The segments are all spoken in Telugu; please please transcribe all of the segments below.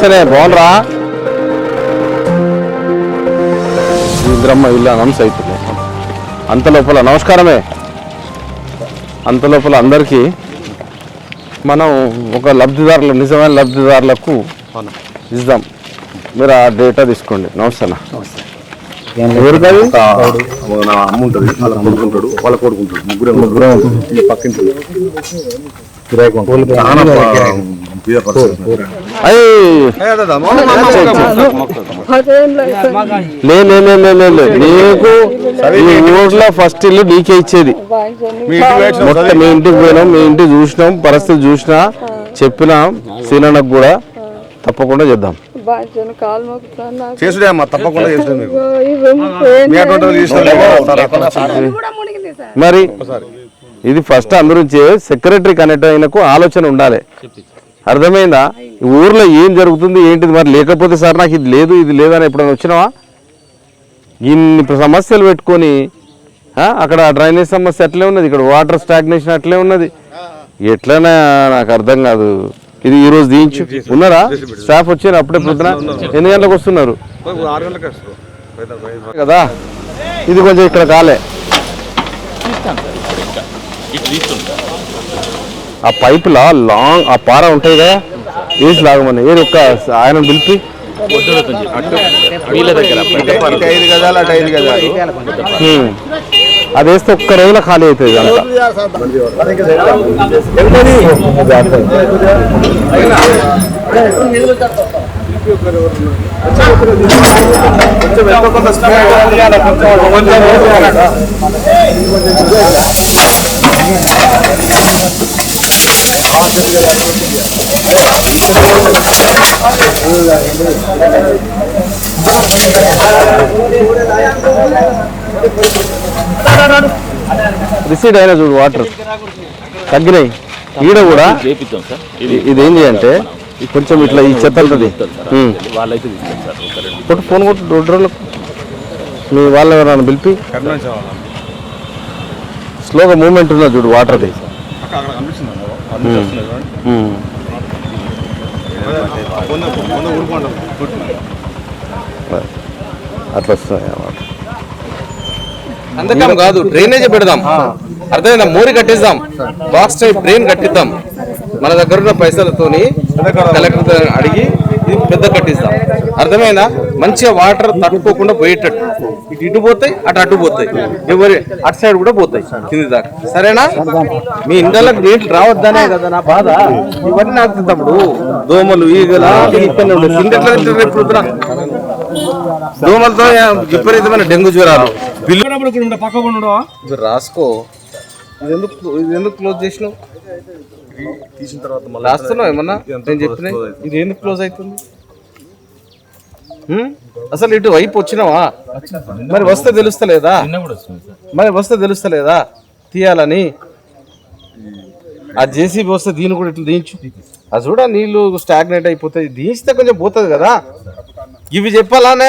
నమస్తేనే బాగుండ్రా ఇంద్రమ్మ ఇల్లు అనౌన్స్ అవుతుంది అంత లోపల నమస్కారమే. అంత లోపల అందరికీ మనం ఒక లబ్ధిదారులు నిజమైన లబ్ధిదారులకు ఇద్దాం. మీరు ఆ డేటా తీసుకోండి. నమస్తే అన్న. ఎవరికి అది? నా అమ్మ ఉంటుంది వాళ్ళ కొడుకుంటాడు వాళ్ళ కొడుకుంటాడు ముగ్గురు ముగ్గురు ఈ పక్కింటి. నీకు ఈ ఊర్లో ఫస్ట్ ఇల్లు నీకే ఇచ్చేది. మొత్తం మీ ఇంటికి పోయినాం మీ ఇంటికి చూసినాం పరిస్థితి చూసినా చెప్పినా సీనన్నకు కూడా తప్పకుండా చేద్దాం బాధ్యను కాలు మొక్కుతాను చేసుడే అమ్మా తప్పకుండా చేసుడే మీకు. మీ మరి ఇది ఫస్ట్ అందరూ సెక్రటరీ కనెక్ట్ అయినకు ఆలోచన ఉండాలి. అర్థమైందా? ఈ ఊర్లో ఏం జరుగుతుంది ఏంటిది? మరి లేకపోతే సార్ నాకు ఇది లేదు ఇది లేదని ఎప్పుడైనా వచ్చినావా? ఇన్ని సమస్యలు పెట్టుకొని అక్కడ డ్రైనేజ్ సమస్య అట్లే ఉన్నది ఇక్కడ వాటర్ స్టాగ్నేషన్ అట్లే ఉన్నది. ఎట్లనా నాకు అర్థం కాదు. ఇది ఈ రోజు దించు ఉన్నారా? స్టాఫ్ వచ్చారు అప్పుడే పొద్దున. ఎన్ని గంటలకు వస్తున్నారు? కదా? ఇది కొంచెం ఇక్కడ కాలే. ఆ పైపులా లాంగ్ ఆ పార ఉంటాయి కదా? వేసి లాగమని. ఏది ఒక్క ఆయన పిలిపి? ఇటు ఐదు గజాలు అటు ఐదు గజాలు హ్మ్. అది రిసీడ్ అయినా చూడు వాటర్ తగ్గినాయి. ఈడ కూడా చేపిద్దాం సార్. ఇది ఏంటి అంటే కొంచెం ఇట్లా ఈ చెత్త ఉంటుంది హ్మ్. వాళ్ళైతే తీసుకోండి సార్ ఒక రెండు కొట్టు ఫోన్ కొట్టు రెండు రోజులకు మీ వాళ్ళు ఎవరైనా పిలిపి. స్లోగా మూమెంట్ ఉన్నది చూడు వాటర్ది అక్కడ అక్కడ కనిపిస్తుంది అమ్మా. అక్కడ నుంచి వస్తుంది చూడండి. హ్మ్. వంద వంద ఊరుకోండి కూర్చున్నాను. అట్లా వస్తున్నాయి ఆ వాటర్ అందకం కాదు డ్రైనేజ్ పెడదాం. అర్థమైందా? మోరి కట్టిద్దాం. బాక్స్ టైప్ డ్రైన్ కట్టిద్దాం. మన దగ్గర ఉన్న పైసలతోని కలెక్టర్ అడిగి ఇది పెద్ద కట్టిస్తాం అర్థమైందా? మంచిగా వాటర్ తట్టుకోకుండా పోయేటట్టు. ఇటు ఇటు పోతాయి అటు అటు పోతాయి. ఎవరి అటు సైడ్ కూడా పోతాయి. కింది దాకా. సరేనా? మీ ఇండ్లకు నీళ్ళు రావద్దనే కదా నా బాధ. ఇవన్నీ నాకు తమ్ముడు. దోమలు ఈగల కింద ఎట్లా? దోమలతో విపరీతమైన డెంగ్యూ జ్వరాలు. రాసుకో. ఇది ఎందుకు ఇది ఎందుకు క్లోజ్ చేసినావు? తీసిన తర్వాత మళ్ళీ రాస్తున్నావు ఏమన్నా? నేను చెప్పిన? ఇది ఎందుకు క్లోజ్ అవుతుంది? అసలు ఇటు వైపు వచ్చినావా? మరి వస్తే తెలుస్తలేదా? మరి వస్తే తెలుస్తలేదా? తీయాలని? ఆ జేసీబీ వస్తే దీన్ని కూడా ఇట్లా దించు. అది చూడ నీళ్ళు స్టాగ్నేట్ అయిపోతాయి. దించితే కొంచెం పోతుంది కదా? ఇవి చెప్పాలానే?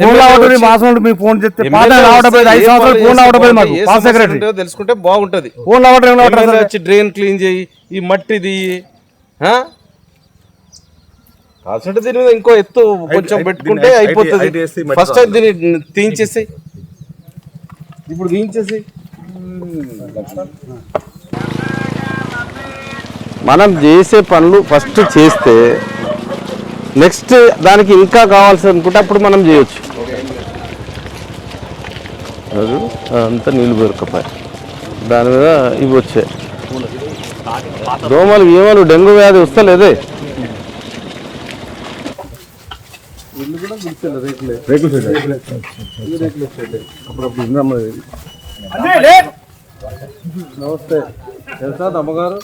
ఫోన్ రావడం మాసం మీకు ఫోన్ ఐదు సంవత్సరాలు రావడం మాకు పాస్ సెక్రటరీ. తెలుసుకుంటే బాగుంటది. ఫోన్ రావడం వచ్చి డ్రైన్ క్లీన్ చేయి ఈ మట్టిది కాల్సంటే దీని మీద ఇంకో ఎత్తు కొంచెం పెట్టుకుంటే అయిపోతుంది. ఫస్ట్ దీన్ని తీయించేసి ఇప్పుడు తీయించేసి మనం చేసే పనులు ఫస్ట్ చేస్తే నెక్స్ట్ దానికి ఇంకా కావాల్సి అనుకుంటే అప్పుడు మనం చేయొచ్చు. అంతా నీళ్ళు పెరకపోయి. దాని మీద ఇవి వచ్చాయి. దోమలు ఏమలు డెంగ్యూ వ్యాధి వస్తలేదే? నమస్తే. తెలుసా అమ్మగారు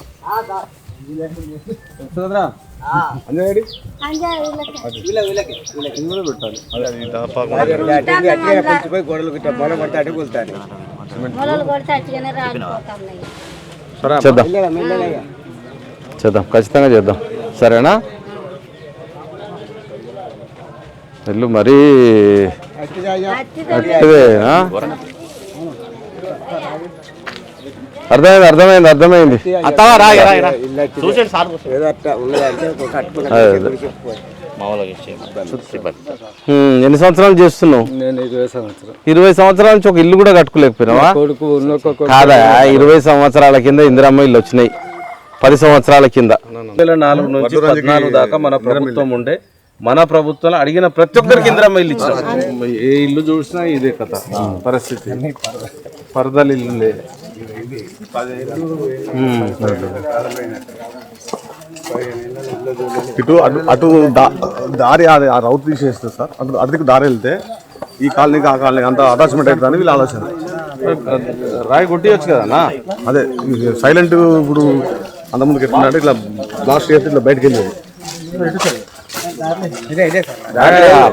కొడితే రాలిపోతున్నాయి చేద్దాం. చేద్దాం. ఖచ్చితంగా చేద్దాం. సరేనా? వెళ్ళు మరీ. అట్టిదేనా? అర్థమైంది అర్థమైంది అర్థమైంది. ఎన్ని సంవత్సరాలు చేస్తున్నావు? నేను ఇరవై సంవత్సరం ఇరవై సంవత్సరాల నుంచి ఒక ఇల్లు కూడా కట్టుకోలేకపోయినావా? కొడుకు ఉన్నొక్క కొడుకు కాదా ఇరవై సంవత్సరాల కింద ఇందిరమ్మ ఇల్లు వచ్చినాయి. పది సంవత్సరాల కింద. నాలుగు నుంచి పద్నాలుగు దాకా మన ప్రభుత్వం ఉండే. మన ప్రభుత్వం అడిగిన ప్రతి ఒక్కరికి ఇందిరమ్మ ఇల్లు ఇచ్చాం ఏ ఇల్లు చూసినా ఇదే కథ. పరిస్థితి. పరదలు ఇల్లు లేదు ఇటు అటు అటు దారి అది ఆ రౌట్ తీసేస్తే సార్ అటు అటుదికి దారి వెళ్తే ఈ కాలనీకి ఆ కాలనీకి అంత అటాచ్మెంట్ అవుతుందని వీళ్ళ ఆలోచన. రాయి కొట్టియొచ్చు కదా అన్న? అదే సైలెంట్ ఇప్పుడు అంతకుముందుకు ఎట్లుందంటే ఇట్లా బ్లాస్ట్ చేస్తే ఇట్లా బయటకు వెళ్ళేది.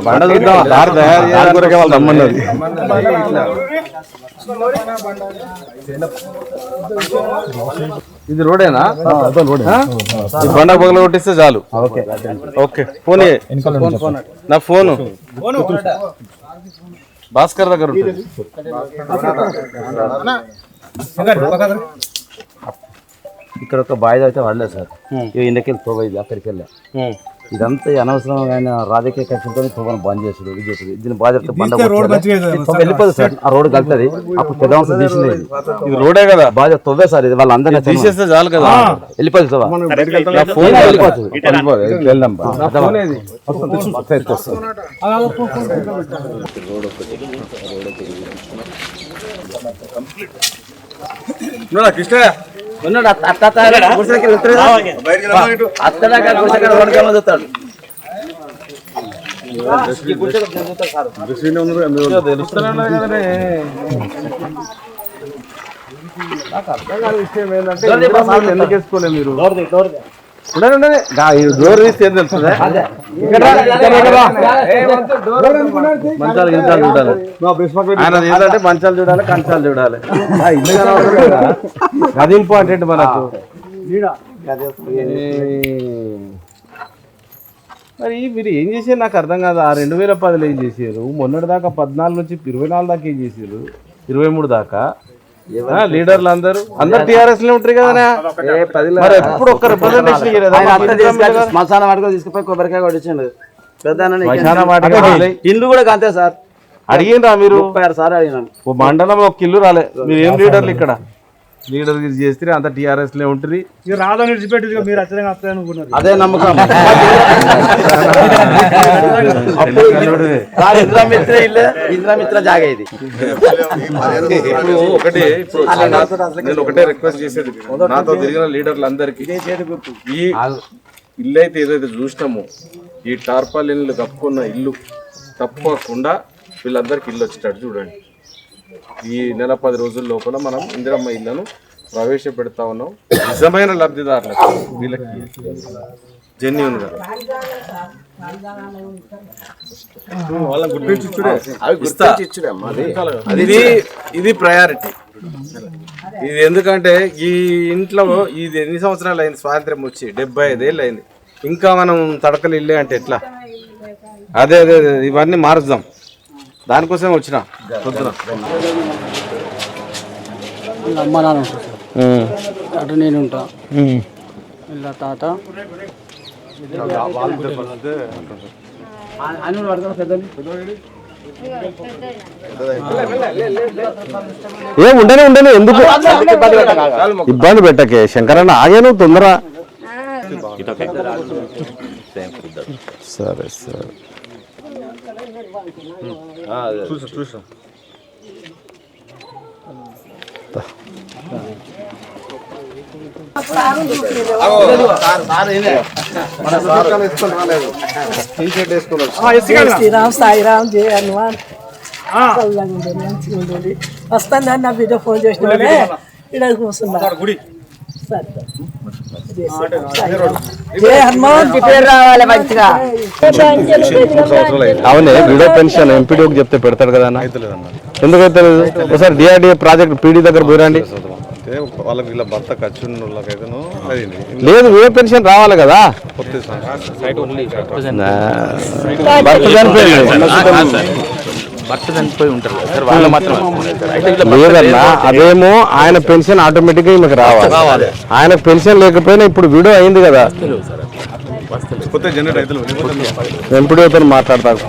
బండ చూద్దాం దారి తయారు దాని కొరకే వాళ్ళు రమ్మన్నది ఇది రోడేనా? ఈ బండ పగల కొట్టిస్తే చాలు. ఓకే. ఫోన్. నా ఫోను. భాస్కర్ దగ్గర ఉంటుంది. ఇక్కడ ఒక బావి అయితే పడలేదు సార్. ఇండకెళ్ళి తోవైంది అక్కడికి వెళ్ళా ఇదంతా అనవసరమైన రాజకీయ కక్షలతో తోవను బంద్ చేసాడు ఇది చేసాడు దీని బాధ్యత బండ కొట్టాలి. వెళ్ళిపోతుంది సార్? ఆ రోడ్డు కలుతుంది అప్పుడు పెద్ద అవసరం తీసింది ఇది. ఇది రోడే కదా. బాధ్యత తొవ్వే సార్ ఇది. వాళ్ళందరినీ తీసేస్తే చాలు కదా. నా ఫోన్ వెళ్ళిపోతుంది వెళ్దాం ఏది ఉన్నాడు అత్త- గుడిసెలకి. అత్తడాక చూస్తాడు. నాకు అర్థం కాని విషయం ఏంటంటే ఎందుకు వేసుకోలే మీరు? ఉండండి, డోర్ తీస్తే ఏం తెలుస్తుందా? మంచాలు గించాలు చూడాలి. ఆయన ఏంటంటే మంచాలు చూడాలి కంచాలు చూడాలి. అది ఇంపార్టెంట్ మనకు. మరి మీరు ఏం చేసారు నాకు అర్థం కాదు. ఆ రెండు వేల పదిలో ఏం చేసారు మొన్నటి దాకా పద్నాలుగు నుంచి ఇరవై నాలుగు దాకా ఏం చేసారు ఇరవై మూడు దాకా? లీడర్లు అందరూ అందరు టీఆర్ఎస్లో ఉంటారు కదా మరి ఎప్పుడు ఒక్క రిప్రజెంటేషన్? శ్మశానం వాటికి తీసుకుపోయి కొబ్బరికాయ కొట్టించండు. పెద్ద. ఇల్లు కూడా అంతే సార్. అడిగిండ్రా మీరు? ముప్పై ఆరు సార్లు అడిగినాం ఓ మండలంలో ఒక ఇల్లు రాలే. మీరు ఏం లీడర్లు ఇక్కడ? లీడర్ గిరి చేస్తే అంత టీఆర్ఎస్లో ఉంటుంది. ఇక రాదని విడిచిపెట్టి మీరు అచ్చగా వస్తాయి అనుకున్నారు. అదే నమ్మకం. ఇంద్రామిత్ర ఇల్లు ఇంద్రామిత్ర జాగా ఇది. ఇప్పుడు ఒకటే నేను ఒకటే రిక్వెస్ట్ చేసేది. నాతో తిరిగిన లీడర్లు అందరికి ఈ ఇల్లు అయితే ఏదైతే చూసినామో ఈ టార్పాలిన్లు కప్పుకున్న ఇల్లు తప్పకుండా వీళ్ళందరికి ఇల్లు వచ్చేటట్టు చూడండి. ఈ నెల పది రోజుల లోపల మనం ఇందిరమ్మ ఇళ్ళను ప్రవేశపెడతా ఉన్నాం. నిజమైన లబ్ధిదారులకు వీళ్ళకి జెన్యున్గా వాళ్ళని గుర్తించి ఇచ్చుడే. ఇస్తా. ఇది ఇది ప్రయారిటీ. ఇది ఎందుకంటే ఈ ఇంట్లో ఇది ఎన్ని సంవత్సరాలు అయింది? స్వాతంత్రం వచ్చి డెబ్బై ఐదేళ్ళు అయింది. ఇంకా మనం తడకలు ఇల్లే అంటే ఎట్లా? అదే అదే అదే ఇవన్నీ మారుద్దాం. దానికోసం వచ్చిన. పొద్దున అమ్మ నాన్న ఉంటారు సార్. అటు నేను ఉంటా. ఇలా తాత. ఏం ఉండనే ఉండనే. ఎందుకు? ఇబ్బంది పెట్టకే. శంకరన్న ఆగాను తొందర ఇటొకే సేమ్ సరే సరే శ్రీరామ్ సాయిరామ్ జయ హనుమాన్ చల్లగా మంచిగా వస్తుందని నా బిడ్డ ఫోన్ చేసిన ఇక్కడ కూర్చున్నా అవునే విడో పెన్షన్ ఎంపీడీకి చెప్తే పెడతాడు కదా అన్న. ఎందుకైతే ఒకసారి డిఆర్డిఏ ప్రాజెక్ట్ పీడీ దగ్గర పోయిరండి వాళ్ళకి ఇలా భర్త ఖర్చు లేదు విడో పెన్షన్ రావాలి కదా. నా- భర్త చనిపోయింది. భర్త చనిపోయి ఉంటారు కదా సార్ వాళ్ళు మాత్రం లేదన్నా అదేమో ఆయన పెన్షన్ ఆటోమేటిక్గా ఈమెకు రావాలి. ఆయనకు పెన్షన్ లేకపోయినా ఇప్పుడు విడో అయింది కదా. కొత్త జనరేట్ అయితే ఎంపీడీతో మాట్లాడతారు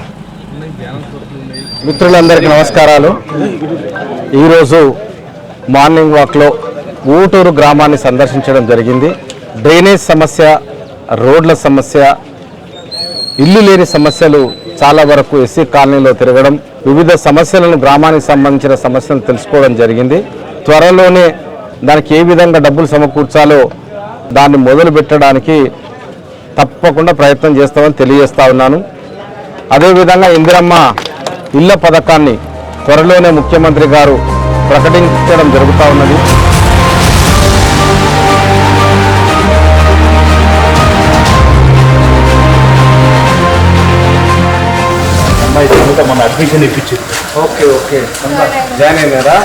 మిత్రులందరికీ నమస్కారాలు. ఈరోజు మార్నింగ్ వాక్లో ఊటూరు గ్రామాన్ని సందర్శించడం జరిగింది. డ్రైనేజ్ సమస్య రోడ్ల సమస్య ఇల్లు లేని సమస్యలు చాలా వరకు ఎస్సీ కాలనీలో తిరగడం వివిధ సమస్యలను గ్రామానికి సంబంధించిన సమస్యలను తెలుసుకోవడం జరిగింది. త్వరలోనే దానికి ఏ విధంగా డబ్బులు సమకూర్చాలో దాన్ని మొదలు పెట్టడానికి తప్పకుండా ప్రయత్నం చేస్తామని తెలియజేస్తా ఉన్నాను. అదేవిధంగా ఇందిరమ్మ ఇళ్ళ పథకాన్ని త్వరలోనే ముఖ్యమంత్రి గారు ప్రకటించడం జరుగుతూ ఉన్నది. అడ్మిషన్ ఇప్పించింది. Okay okay. జాయిన్ అయినారా?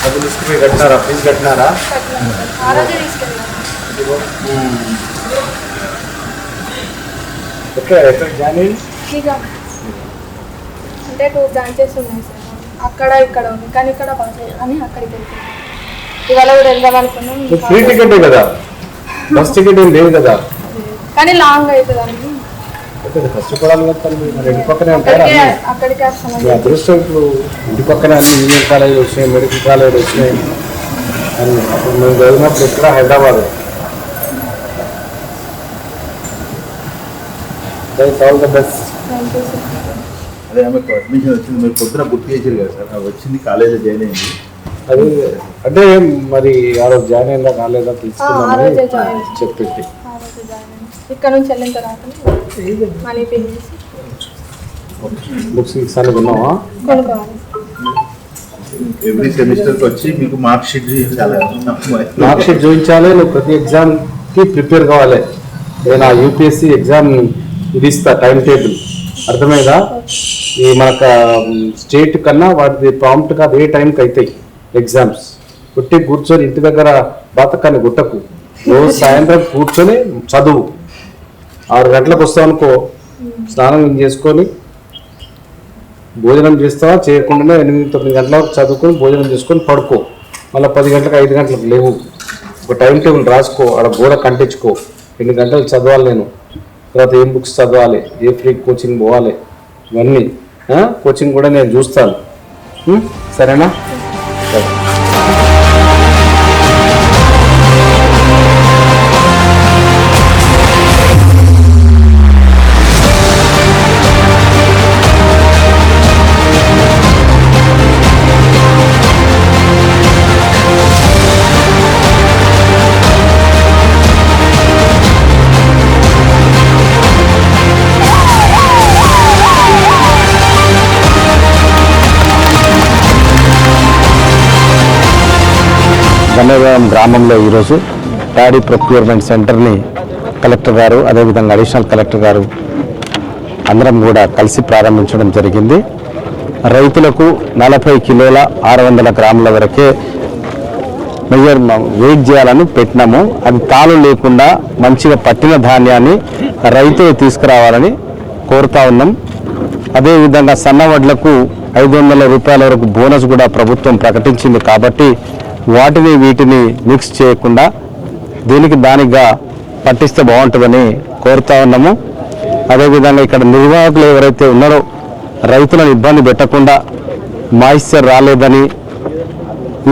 డబ్బులు తీసుకుపోయి కట్టినారా? ఫీజు కట్టినారా? ఎక్కడ ఎక్కడ జాయిన్ నిజాం అంటే టూ బ్రాంచెస్ ఉన్నాయి సార్. అక్కడ ఇక్కడ ఉంది. కానీ ఇక్కడ అని అక్కడికి వెళ్తున్నాం ఇవాళ కూడా వెళ్దాం అనుకున్నాం ఫ్రీ టికెటే కదా? బస్ టికెట్ ఏం లేదు కదా? కానీ లాంగ్ అవుతుంది అయితే కష్టపడాలి. మరి ఇంటి పక్కనే ఉంటారా? మీ అదృష్టం ఇప్పుడు ఇంటి పక్కనే అన్ని ఇంజనీరింగ్ కాలేజ్ వచ్చినాయి మెడికల్ కాలేజ్ వచ్చినాయి. అని అప్పుడు మేము చదివినప్పుడు ఇక్కడ హైదరాబాద్. ఆల్ ద బెస్ట్ అదే ఆమెకు అడ్మిషన్ వచ్చింది. మీరు పొద్దున గుర్తు చేశారు కదా సార్. ఆమె వచ్చింది కాలేజీలో జాయిన్ అయింది. అది అంటే మరి ఆ రోజు జాయిన్ అయిందా కాలేదా ఆ తీసుకున్నామని ఇక్కడ నుంచి వెళ్ళిన తర్వాత మనీ పే చేసి బుక్స్ గిక్స్ అని విన్నావా కొనుక్కోవాలి ఎవ్రీ సెమిస్టర్కి వచ్చి మీకు మార్క్ షీట్ చాలా మార్క్ షీట్ చూపించాలి నువ్వు ప్రతి ఎగ్జామ్కి ప్రిపేర్ కావాలి. నేను ఆ యూపీఎస్సి ఎగ్జామ్ ఇది ఇస్తా టైం టేబుల్ అర్థమైందా? ఈ మనకు స్టేట్ కన్నా వాటిది ప్రాంప్ట్గా అదే టైంకి అవుతాయి ఎగ్జామ్స్ పుట్టి కూర్చొని ఇంటి దగ్గర బాతకాన్ని గుట్టకు. రోజు సాయంత్రం కూర్చొని చదువు. ఆరు గంటలకు వస్తావు అనుకో స్నానం చేసుకొని భోజనం చేస్తావా? చేయకుండా ఎనిమిది తొమ్మిది గంటల వరకు చదువుకొని భోజనం చేసుకొని పడుకో. మళ్ళీ పది గంటలకు ఐదు గంటలకు లేవు. ఒక టైం టేబుల్ రాసుకో అక్కడ గోడ కంటించుకో ఎన్ని గంటలు చదవాలి నేను? తర్వాత ఏం బుక్స్ చదవాలి? ఏ ఫ్రీ కోచింగ్ పోవాలి? ఇవన్నీ కోచింగ్ కూడా నేను చూస్తాను. సరేనా? సరే. గన్నవరం గ్రామంలో ఈరోజు ప్యాడీ ప్రొక్యూర్మెంట్ సెంటర్ని కలెక్టర్ గారు అదేవిధంగా అడిషనల్ కలెక్టర్ గారు అందరం కూడా కలిసి ప్రారంభించడం జరిగింది. రైతులకు నలభై కిలోల ఆరు వందల గ్రాముల వరకే మెజర్ వెయిట్ చేయాలని పెట్టినాము. అది తాళు లేకుండా మంచిగా పట్టిన ధాన్యాన్ని రైతులు తీసుకురావాలని కోరుతా ఉన్నాం. అదేవిధంగా సన్న వడ్లకు ఐదు వందల రూపాయల వరకు బోనస్ కూడా ప్రభుత్వం ప్రకటించింది కాబట్టి వాటిని వీటిని మిక్స్ చేయకుండా దీనికి దానిగా పట్టిస్తే బాగుంటుందని కోరుతా ఉన్నాము. అదేవిధంగా ఇక్కడ నిర్వాహకులు ఎవరైతే ఉన్నారో రైతులను ఇబ్బంది పెట్టకుండా మాయిశ్చర్ రాలేదని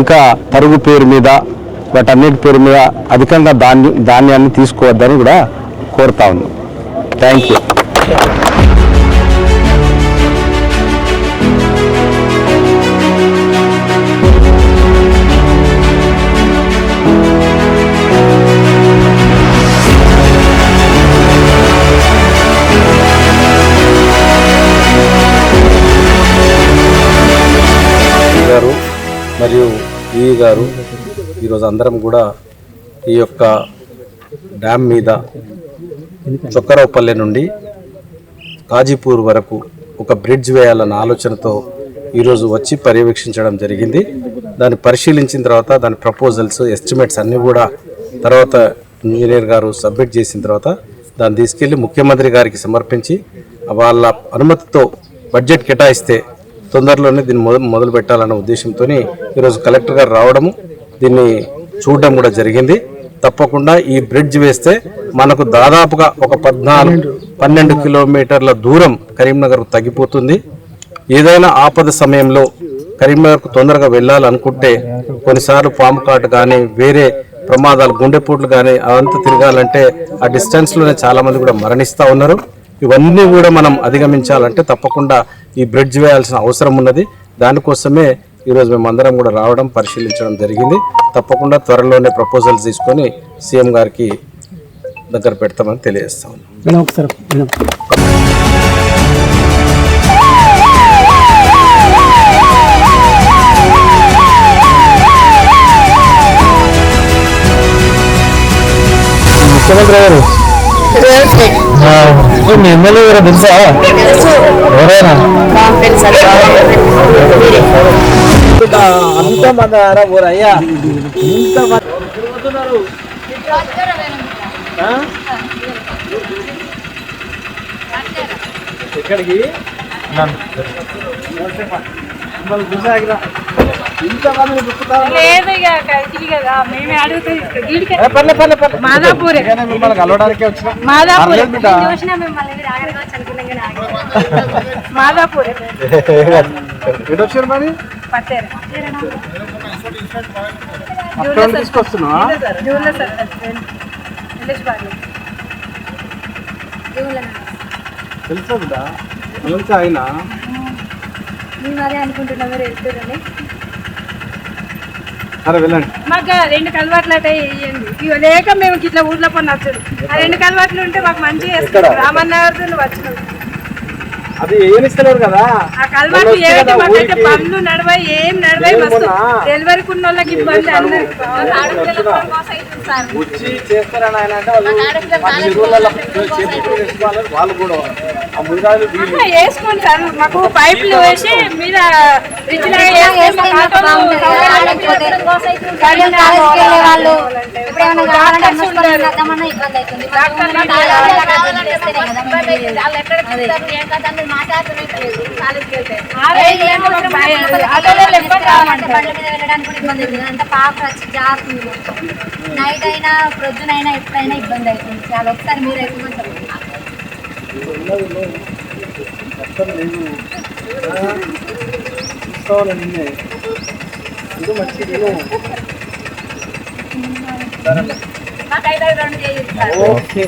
ఇంకా పరుగు పేరు మీద వాటన్నిటి పేరు మీద అధికంగా ధాన్యం ధాన్యాన్ని తీసుకోవద్దని కూడా కోరుతా ఉన్నాం. థ్యాంక్ యూ గారు ఈరోజు అందరం కూడా ఈ యొక్క డ్యామ్ మీద చొక్కరావుపల్లె నుండి కాజీపూర్ వరకు ఒక బ్రిడ్జ్ వేయాలన్న ఆలోచనతో ఈరోజు వచ్చి పర్యవేక్షించడం జరిగింది. దాన్ని పరిశీలించిన తర్వాత దాని ప్రపోజల్స్ ఎస్టిమేట్స్ అన్నీ కూడా తర్వాత ఇంజనీర్ గారు సబ్మిట్ చేసిన తర్వాత దాన్ని తీసుకెళ్ళి ముఖ్యమంత్రి గారికి సమర్పించి వాళ్ళ అనుమతితో బడ్జెట్ కేటాయిస్తే తొందరలోనే దీన్ని మొదలు మొదలు పెట్టాలన్న ఉద్దేశంతో ఈరోజు కలెక్టర్ గారు రావడము దీన్ని చూడడం కూడా జరిగింది. తప్పకుండా ఈ బ్రిడ్జ్ వేస్తే మనకు దాదాపుగా ఒక పద్నాలుగు పన్నెండు కిలోమీటర్ల దూరం కరీంనగర్ తగ్గిపోతుంది. ఏదైనా ఆపద సమయంలో కరీంనగర్కు తొందరగా వెళ్ళాలనుకుంటే కొన్నిసార్లు పాము కాటు కానీ వేరే ప్రమాదాలు గుండెపోట్లు కానీ అదంతా తిరగాలంటే ఆ డిస్టెన్స్లోనే చాలామంది కూడా మరణిస్తూ ఉన్నారు. ఇవన్నీ కూడా మనం అధిగమించాలంటే తప్పకుండా ఈ బ్రిడ్జ్ వేయాల్సిన అవసరం ఉన్నది. దానికోసమే ఈరోజు మేము అందరం కూడా రావడం పరిశీలించడం జరిగింది. తప్పకుండా త్వరలోనే ప్రపోజల్స్ తీసుకొని సీఎం గారికి దగ్గర పెడతామని తెలియజేస్తా ముఖ్యమంత్రి గారు. మీ ఎమ్మెల్యే గారు తెలుసా? ఎవరైనా? అంత మంది ఊరయ్యా? ఇంత ఎక్కడికి? మాదాపూరే. మిమ్మల్ని కలవడానికే వచ్చిన. మరి? జూన్లో తెలుసా బిడ్డ? తెలుసా అయినా మేము అదే అనుకుంటున్నాం మీరు వెళ్ళండి. మాకు రెండు కలవాట్లు అటే వేయండి ఇవి లేక మేము ఇట్లా ఊర్లో పని నచ్చదు. ఆ రెండు కలవాట్లు ఉంటే మాకు మంచిగా వేస్తారు రామన్నగారితో నువ్వు వచ్చినావు అది ఏమిస్తలేరు కదా? ఆ కలవాట్లు ఏమిటి? మాకైతే పనులు నడవాయి ఏం నడవాయి మస్తు. డెలివరీకి ఉన్న వాళ్ళకి ఇబ్బంది అందరికి వచ్చి చేస్తారని ఆయన అంటే వాళ్ళు కూడా ఆ వేసుకోండి సార్. మాకు పైపులు వేసి మీద ఫ్రిడ్జ్ వెళ్ళే వాళ్ళు ఇప్పుడు ఇబ్బంది అంత పాప నైట్ అయినా ప్రొద్దునైనా ఎప్పుడైనా ఇబ్బంది అవుతుంది చాలా ఒకసారి మీరు ఎక్కువ ఇది మాకైతే రెండు ఓకే